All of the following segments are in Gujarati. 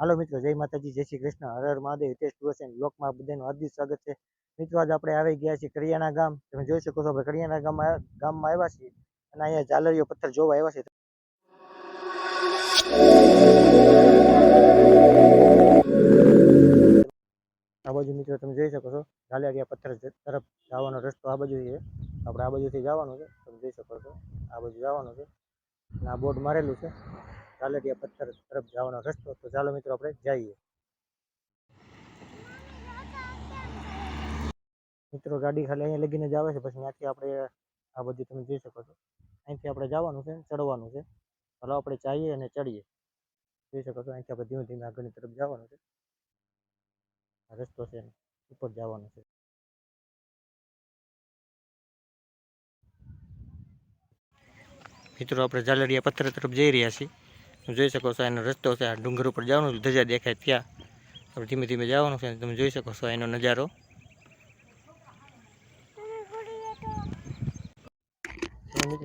હાલો મિત્રો, જય માતાજી, જય શ્રી કૃષ્ણ. હર મહાદેવ, હિતેશ ટુર્સ બ્લોકમાં બધાનું હાર્દિક સ્વાગત છે. મિત્રો, આજ આપણે આવી ગયા છીએ કરિયાણા ગામ. તમે જોઈ શકો છો, આપણે કરિયાણા ગામમાં ગામમાં આવ્યા છીએ અને અહીંયા ઝાલરીઓ પથ્થર જોવા આવ્યા છે. આ બાજુ મિત્રો, તમે જોઈ શકો છો, ઝાલરિયા પથ્થર તરફ જવાનો રસ્તો આ બાજુ છે. આપણે આ બાજુથી જવાનું છે, તમે જોઈ શકો છો, આ બાજુ જવાનું છે. અને આ બોર્ડ મારેલું છે. ઝાલરિયા પથ્થર તરફ જવાનો રસ્તો તો ચાલો મિત્રો, આપણે જઈએ. મિત્રો, ગાડી ખાલી અહીંયા લગીને જ આવે છે. પછી ત્યાંથી આપણે આ બધું તમે જોઈ શકો છો. અહીંથી આપણે જવાનું છે ચડવાનું છે. ચાલો આપણે જઈએ અને ચડીએ. જોઈ શકો છો, અહીંથી આપણે ધીમે ધીમે આગળની તરફ જવાનું છે. આ રસ્તો છે ને, ઉપર જવાનું છે. મિત્રો, આપણે ઝાલરિયા પથ્થર તરફ જઈ રહ્યા છીએ. તમે જોઈ શકો છો, એનો રસ્તો છે, આ ડુંગર ઉપર જવાનું ધજા દેખાય ત્યાં. ધીમે ધીમે જવાનું છે, તમે જોઈ શકો છો એનો નજારો.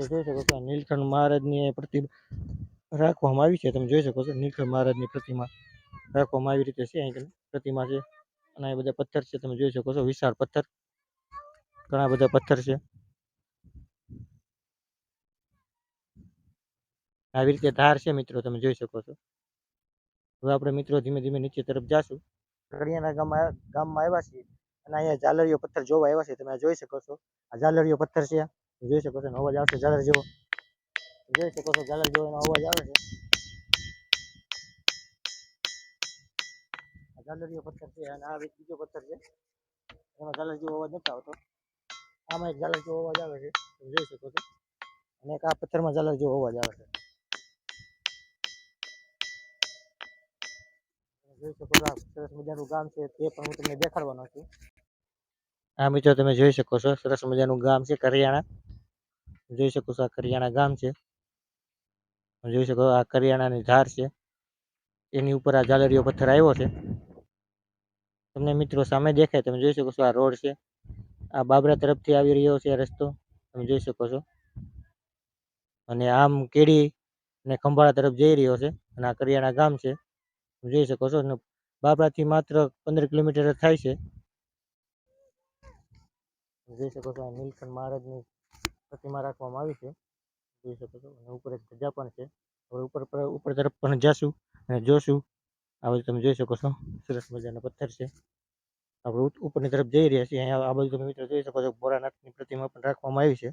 જોઈ શકો છો નીલકંઠ મહારાજની પ્રતિમા રાખવામાં આવી છે, તમે જોઈ શકો છો, નીલકંઠ મહારાજની પ્રતિમા રાખવામાં આવી રીતે છે, અહીં પ્રતિમા છે. અને આ બધા પથ્થર છે, તમે જોઈ શકો છો, વિશાળ પથ્થર. ઘણા બધા પથ્થર છે. આવી રીતે ધાર છે મિત્રો, તમે જોઈ શકો છો. હવે આપણે મિત્રો ધીમે ધીમે નીચે તરફ જાશું. કડિયાના ગામમાં ગામમાં આવ્યા છીએ અને અહીંયા ઝાલરીઓ પથ્થર જોવા આવ્યા છે, તમે જોઈ શકો છો. આ ઝાલરીઓ પથ્થર છે જોઈ શકો છો, એનો અવાજ આવશે ઝાલર જેવો જોઈ શકો છો ઝાલર જેવો એનો અવાજ આવે છે. આ ઝાલરીઓ પથ્થર છે અને આ એક બીજો પથ્થર છે. એમાં ઝાલર જેવો અવાજ નથી આવતો. આમાં એક ઝાલર જેવો અવાજ આવે છે. જોઈ શકો છો. અને એક આ પથ્થરમાં ઝાલર જેવો અવાજ આવે છે. જોઈ શકો છો સરસ મજાનું ગામ છે, તે પણ હું તમને દેખાડવાનો છું. આ મિત્રો, તમે જોઈ શકો છો, સરસ મજાનું ગામ છે, કરિયાણા. જોઈ શકો છો, આ કરિયાણા ગામ છે. જોઈ શકો આ કરિયાણાની ધાર છે. એની ઉપર આ જાલરીઓ પથ્થર આવ્યો છે. તમને મિત્રો સામે દેખાય, તમે જોઈ શકો છો, આ રોડ છે. આ બાબરા તરફથી આવી રહ્યો છે રસ્તો, તમે જોઈ શકો છો. અને આમ કેડી અને ખંભાળા તરફ જઈ રહ્યો છે, અને આ કરિયાણા ગામ છે. જોઈ શકો છો અને બાબરાથી માત્ર પંદર કિલોમીટર જ થાય છે. જોઈ શકો છો નીલકંઠ મહારાજની પ્રતિમા રાખવામાં આવી છે. જોઈ શકો છો, અને ઉપર એક ધજા પણ છે. હવે ઉપર ઉપર તરફ પણ જશું અને જોશું. આ બધું તમે જોઈ શકો છો, સરસ મજાના પથ્થર છે. આપણે ઉપરની તરફ જઈ રહ્યા છીએ. અહીંયા આ બધું તમે મિત્રો જોઈ શકો છો, ભોળાનાથની પ્રતિમા પણ રાખવામાં આવી છે.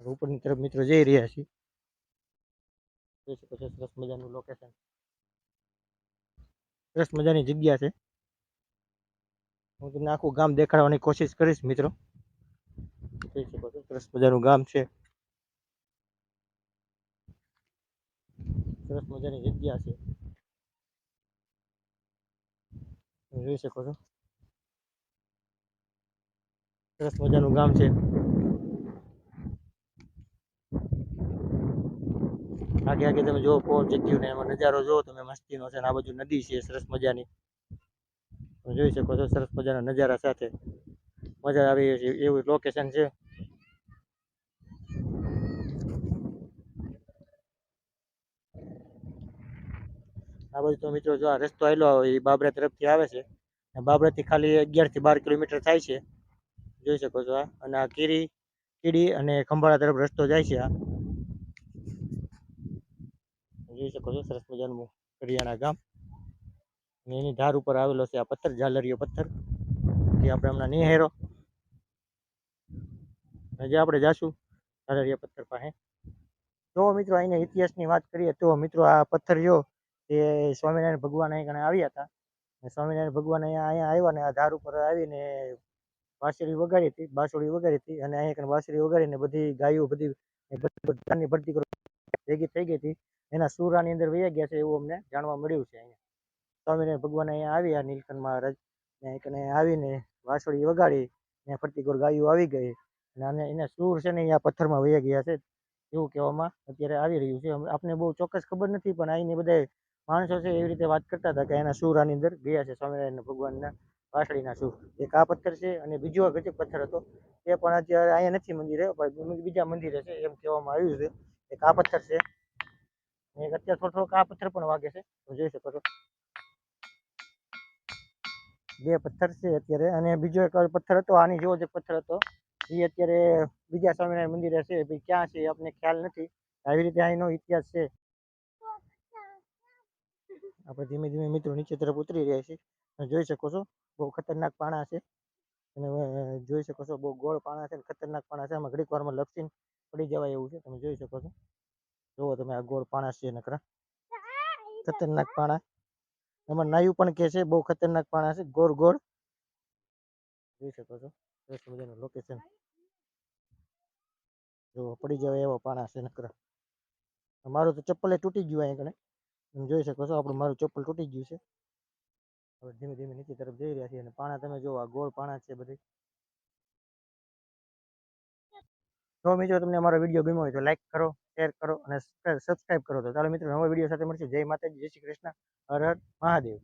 ઉપરની તરફ મિત્રો જઈ રહ્યા છીએ. જોઈ શકો છો, સરસ મજાનું લોકેશન સરસ મજાની જગ્યા છે. હું તમને આખું ગામ દેખાડવાની કોશિશ કરીશ, મિત્રો. છો, સરસ મજાનું ગામ છે. સરસ મજાની જગ્યા છે. જોઈ શકો છો. સરસ મજાનું ગામ છે. આગે આગે તમે જો પોર જગ્યું ને એમાં નજારો જો તમે, મસ્તીનો છે આ બાજુ નદી છે, સરસ મજાની. તમે જોઈ શકો છો સરસ મજાના નજારા સાથે. મજા આવી છે એવું લોકેશન છે. આ બાજુ તો મિત્રો જો આ રસ્તો આવેલો એ બાબરા તરફથી આવે છે. બાબરાથી ખાલી અગિયારથી બાર કિલોમીટર થાય છે. જોઈ શકો છો આ. અને આ કીરી, કીડી અને ખંભાળા તરફ રસ્તો જાય છે આ. જોઈ શકો છો, સરસ મજાનું કરિયાણા ગામ. એની ધાર ઉપર આવેલો છે આ પથ્થર, ઝાલરીયો પથ્થર આપણે હમણાં નિહેરો જે આપણે જાશું ઝાલરીયા પથ્થર પાસે. તો મિત્રો અહીંના ઇતિહાસની વાત કરીએ તો મિત્રો આ પથ્થર જો એ સ્વામિનારાયણ ભગવાન અહીં કણે આવ્યા હતા. સ્વામિનારાયણ ભગવાન અહીંયા અહીંયા આવ્યા ને આ ધાર ઉપર આવીને બાંસુરી વગાડી હતી, બાંસુરી વગાડી હતી અને અહીંયા બાંસુરી વગાડીને બધી ગાયો બધી બધાની ભરતી કરો ભેગી થઈ ગઈ હતી. એના સુરાની અંદર વૈયા ગયા છે એવું અમને જાણવા મળ્યું છે અહીંયા. સ્વામિનારાયણ ભગવાન અહીંયા આવ્યા નીલકંઠ મહારાજ ને આવીને વાંસળી વગાડી ને ફરતી ગોર ગાયો આવી ગઈ અને આને, એના સૂર છે ને અહીંયા પથ્થરમાં વૈયા ગયા છે એવું કહેવામાં અત્યારે આવી રહ્યું છે. આપને બહુ ચોક્કસ ખબર નથી પણ અહીંને બધા માણસો છે એવી રીતે વાત કરતા હતા કે એના સૂર આની અંદર ગયા છે સ્વામિનારાયણ ભગવાનના વાસળીના સૂર. એક આ પથ્થર છે અને બીજો હજી પથ્થર હતો. એ પણ અત્યારે અહીંયા નથી મંદિરે બીજા મંદિરે છે એમ કહેવામાં આવ્યું છે. એક આ પથ્થર છે અને એક અત્યારે થોડો થોડોક આ પથ્થર પણ વાગે છે. જોઈ શકો છો. બે પથ્થર છે અત્યારે. અને બીજો એક પથ્થર હતો, આની જેવો જ પથ્થર હતો. એ અત્યારે બીજા સ્વામિનારાયણ મંદિરે છે. ભાઈ, ક્યાં છે આપણને ખ્યાલ નથી. આવી રીતે અહીંનો ઇતિહાસ છે. આપણે ધીમે ધીમે મિત્રો નીચે તરફ ઉતરી રહ્યા છીએ. જોઈ શકો છો, બહુ ખતરનાક પાણા છે. અને જોઈ શકો છો, બહુ ગોળ પાણા છે ખતરનાક પાણા છે. આમાં ઘડીક વારમાં લપસીને પડી જવાય એવું છે. તમે જોઈ શકો છો. જુઓ તમે આ ગોળ પાણા છે નકરા. ખતરનાક પાણા. એમાં નાયું પણ કે છે બહુ ખતરનાક પાણા છે ગોળ ગોળ. જોઈ શકો છો સરસ મજાનું લોકેશન જો પડી જવાય એવા પાણા છે નકરા. મારું તો ચપ્પલે તૂટી ગયું અહીંયા કણે. તમે જોઈ શકો છો આપણું મારું ચપ્પલ તૂટી ગયું છે. હવે ધીમે ધીમે નીચે તરફ જઈ રહ્યા છીએ અને પાણા તમે જોવો આ ગોળ પાણા છે બધી. તો મિત્રો તમને અમારો વીડિયો ગમ્યો હોય તો લાઈક કરો શેર કરો અને સબસ્ક્રાઇબ કરો તો ચાલો મિત્રો નવા વીડિયો સાથે મળશે. જય માતાજી, જય શ્રી કૃષ્ણ. હર હર મહાદેવ.